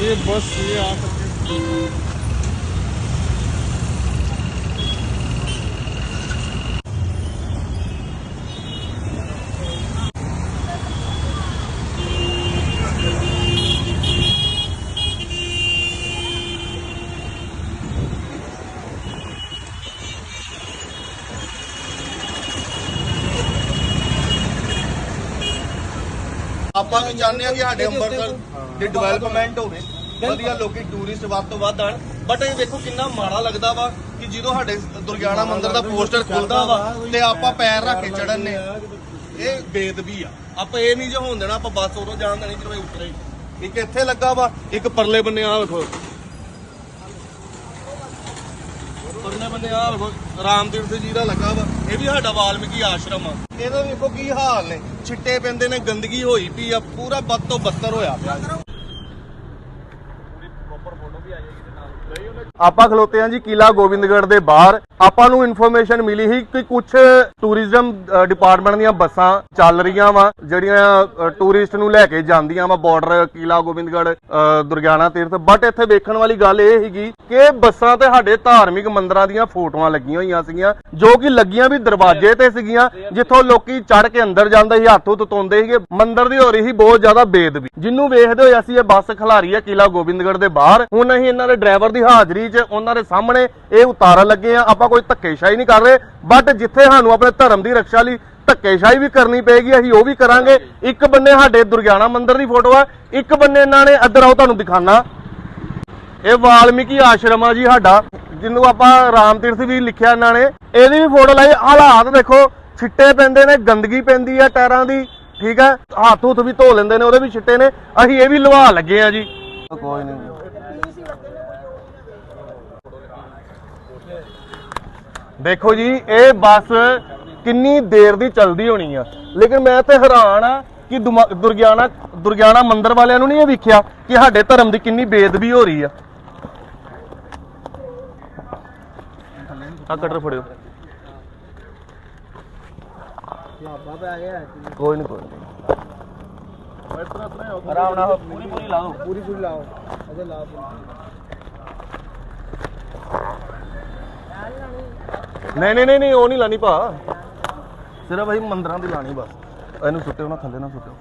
Bossi, Bossi, ó. Tá ਆਪਾਂ ਵੀ ਚਾਹੁੰਦੇ ਆ ਕਿ ਸਾਡੇ ਅੰਮ੍ਰਿਤਸਰ ਦੀ ਡਿਵੈਲਪਮੈਂਟ ਹੋਵੇ ਵਧੀਆ ਲੋਕੀ ਟੂਰਿਸਟ ਵੱਧ ਤੋਂ ਵੱਧ ਆਣ। ਬਟ ਇਹ ਵੇਖੋ ਕਿੰਨਾ ਮਾੜਾ ਲੱਗਦਾ ਵਾ ਕਿ ਜਦੋਂ ਸਾਡੇ ਦੁਰਗਿਆਣਾ ਮੰਦਿਰ ਦਾ ਪੋਸਟਰ ਖੁੱਲਦਾ ਵਾ ਤੇ ਆਪਾਂ ਪੈਰ ਰੱਖ ਕੇ ਚੜਨ ਨੇ। ਇਹ ਬੇਦਬੀ ਆ। ਆਪਾਂ ਇਹ ਨਹੀਂ ਜੇ ਹੋਣ ਦੇਣਾ ਆਪਾਂ ਬੱਸ ਉਦੋਂ ਜਾਣ ਦੇਣੀ ਇਹ ਉਤਰੇ। ਇੱਕ ਇੱਥੇ ਲੱਗਾ ਵਾ ਇੱਕ ਪਰਲੇ ਬੰਨੇ ਆ ਵੇਖੋ। ਪਰਲੇ ਬੰਨੇ ਆ ਵੇਖੋ। ਰਾਮਤੀਰਥ ਜੀ ਦਾ ਲੱਗਾ ਵਾ। ਇਹ ਵੀ ਸਾਡਾ ਵਾਲਮੀਕੀ ਆਸ਼ਰਮ ਆ। ਇਹਦਾ ਵੇਖੋ ਕੀ ਹਾਲ ਨੇ। ਛਿੱਟੇ ਪੈਂਦੇ ਨੇ, ਗੰਦਗੀ ਹੋਈ ਪਈ ਆ, ਪੂਰਾ ਬੱਦ ਤੋਂ ਬੱਤਰ ਹੋਇਆ ਪਿਆ। ਆਪਾਂ ਖਲੋਤੇ ਹਾਂ ਜੀ ਕਿਲਾ ਗੋਬਿੰਦਗੜ੍ਹ ਦੇ ਬਾਹਰ। ਆਪਾਂ ਨੂੰ ਇਨਫੋਰਮੇਸ਼ਨ ਮਿਲੀ ਸੀ ਕਿ ਕੁਝ ਟੂਰਿਜ਼ਮ ਡਿਪਾਰਟਮੈਂਟ ਦੀਆਂ ਬੱਸਾਂ ਚੱਲ ਰਹੀਆਂ ਵਾ ਜਿਹੜੀਆਂ ਟੂਰਿਸਟ ਨੂੰ ਲੈ ਕੇ ਜਾਂਦੀਆਂ ਵਾ ਬਾਰਡਰ ਕਿਲਾ ਗੋਬਿੰਦਗੜ੍ਹ ਅ, ਦੁਰਗਿਆਣਾ ਤੀਰਥ। ਬਟ ਇੱਥੇ ਵੇਖਣ ਵਾਲੀ ਗੱਲ ਇਹ ਸੀਗੀ ਕਿ ਬੱਸਾਂ ਤੇ ਸਾਡੇ ਧਾਰਮਿਕ ਮੰਦਰਾਂ ਦੀਆਂ ਫੋਟੋਆਂ ਲੱਗੀਆਂ ਹੋਈਆਂ ਸੀਗੀਆਂ ਜੋ ਕਿ ਲੱਗੀਆਂ ਵੀ ਦਰਵਾਜ਼ੇ ਤੇ ਸੀਗੀਆਂ ਜਿੱਥੋਂ ਲੋਕੀ ਚੜ ਕੇ ਅੰਦਰ ਜਾਂਦੇ ਸੀ ਹੱਥ ਹੁੱਥ ਧੋਂਦੇ ਸੀਗੇ। ਮੰਦਿਰ ਦੀ ਹੋ ਰਹੀ ਸੀ ਬਹੁਤ ਜ਼ਿਆਦਾ ਬੇਦਬੀ। ਜਿਹਨੂੰ ਵੇਖਦੇ ਹੋਏ ਅਸੀਂ ਇਹ ਬੱਸ ਖਿਲਾਰੀ ਹੈ ਕਿਲਾ ਗੋਬਿੰਦਗੜ੍ਹ ਦੇ ਬਾਹਰ। ਹੁਣ ਅਸੀਂ ਇਹਨਾਂ ਦੇ ਡਰਾਈਵਰ ਦੀ ਹਾਜ਼ਰੀ 'ਚ ਉਹਨਾਂ ਦੇ ਸਾਹਮਣੇ ਇਹ ਉਤਾਰਨ ਲੱਗੇ ਆ ਆਪਾਂ ਕੋਈ ਧੱਕੇਸ਼ਾਹੀ ਨਹੀਂ ਕਰ ਰਹੇ ਬਟ ਜਿੱਥੇ ਸਾਨੂੰ ਆਪਣੇ ਧਰਮ ਦੀ ਰੱਖਿਆ ਲਈ ਧੱਕੇਸ਼ਾਹੀ ਵੀ ਕਰਨੀ ਪਏਗੀ, ਅਸੀਂ ਉਹ ਵੀ ਕਰਾਂਗੇ। ਇੱਕ ਬੰਨੇ ਸਾਡੇ ਦੁਰਗਿਆਣਾ ਮੰਦਿਰ ਦੀ ਫੋਟੋ ਆ, ਇੱਕ ਬੰਨੇ ਇਹਨਾਂ ਨੇ ਇੱਧਰ ਆਓ ਤੁਹਾਨੂੰ ਦਿਖਾਣਾ ਇਹ ਵਾਲਮੀਕੀ ਆਸ਼ਰਮ ਆ ਜੀ ਸਾਡਾ, ਜਿਹਨੂੰ ਆਪਾਂ ਰਾਮ ਤੀਰਥ ਵੀ ਲਿਖਿਆ ਇਹਨਾਂ ਨੇ। ਇਹਦੀ ਵੀ ਫੋਟੋ ਲਾਈ, ਹਾਲਾਤ ਦੇਖੋ, ਛਿੱਟੇ ਪੈਂਦੇ ਨੇ, ਗੰਦਗੀ ਪੈਂਦੀ ਆ ਟਾਇਰਾਂ ਦੀ, ਠੀਕ ਹੈ ਹੱਥ ਹੁੱਥ ਵੀ ਧੋ ਲੈਂਦੇ ਨੇ, ਉਹਦੇ ਵੀ ਛਿੱਟੇ ਨੇ। ਅਸੀਂ ਇਹ ਵੀ ਲਵਾ ਲੱਗੇ ਆ ਜੀ। ਕੋਈ ਨਹੀਂ। ਦੇਖੋ ਜੀ, ਇਹ ਬੱਸ ਕਿੰਨੀ ਦੇਰ ਦੀ ਚੱਲਦੀ ਹੋਣੀ ਆ। ਲੇਕਿਨ ਮੈਂ ਤੇ ਹੈਰਾਨ ਆ ਕਿ ਦੁਰਗਿਆਨਾ ਦੁਰਗਿਆਨਾ ਮੰਦਰ ਵਾਲਿਆਂ ਨੂੰ ਨਹੀਂ ਇਹ ਵਿਖਿਆ ਕਿ ਸਾਡੇ ਧਰਮ ਦੀ ਕਿੰਨੀ ਬੇਦਬੀ ਹੋ ਰਹੀ ਆ। ਆ ਕਟਰ ਫੜਿਓ। ਕੋਈ ਨਹੀਂ ਕੋਈ ਨਹੀਂ ਨਹੀਂ ਨਹੀਂ ਨਹੀਂ ਉਹ ਨਹੀਂ ਲਾਣੀ ਭਾ। ਸਿਰਫ ਅਸੀਂ ਮੰਦਰਾਂ ਦੀ ਲਾਣੀ ਬਸ। ਇਹਨੂੰ ਸੁੱਟਿਓ ਨਾ, ਥੱਲੇ ਨਾ ਸੁੱਟਿਓ।